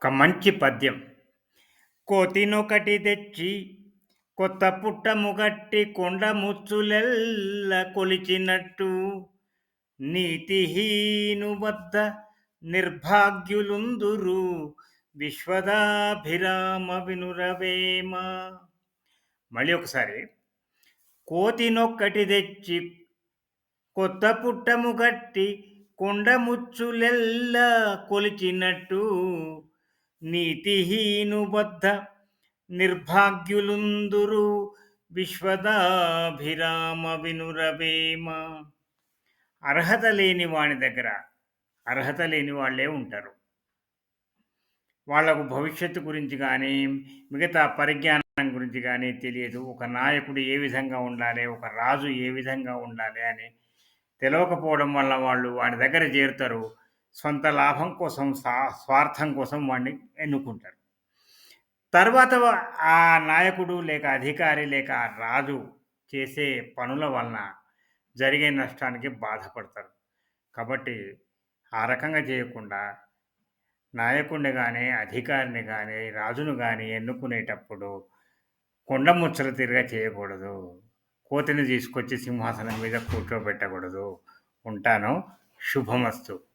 ఒక మంచి పద్యం. కోతినొకటి తెచ్చి కొత్త పుట్టముగట్టి కొండ ముచ్చులెల్ల కొలిచినట్టు నీతిహీను వద్ద నిర్భాగ్యులుందురు విశ్వదాభిరామ వినురవేమ. మళ్ళీ ఒకసారి. కోతినొక్కటి తెచ్చి కొత్త పుట్టము గట్టి కొండముచ్చులెల్ల కొలిచినట్టు నీతిహీనుబద్ధ నిర్భాగ్యులుందురు విశ్వదాభిరామ వినురవేమ. అర్హత లేని వాని దగ్గర అర్హత లేని వాళ్ళే ఉంటారు. వాళ్ళకు భవిష్యత్తు గురించి కానీ మిగతా పరిజ్ఞానం గురించి కానీ తెలియదు. ఒక నాయకుడు ఏ విధంగా ఉండాలి ఒక రాజు ఏ విధంగా ఉండాలి అని తెలియకపోవడం వల్ల వాళ్ళు వాడి దగ్గర చేరుతారు. సొంత లాభం కోసం స్వార్థం కోసం వాడిని ఎన్నుకుంటారు. తర్వాత ఆ నాయకుడు లేక అధికారి లేక రాజు చేసే పనుల వలన జరిగే నష్టానికి బాధపడతారు. కాబట్టి ఆ రకంగా చేయకుండా నాయకుడిని కానీ అధికారిని కానీ రాజును కానీ ఎన్నుకునేటప్పుడు కొండ ముచ్చలు తిరిగా చేయకూడదు. కోతిని తీసుకొచ్చి సింహాసనం మీద కూర్చోబెట్టకూడదు. ఉంటాను. శుభమస్తు.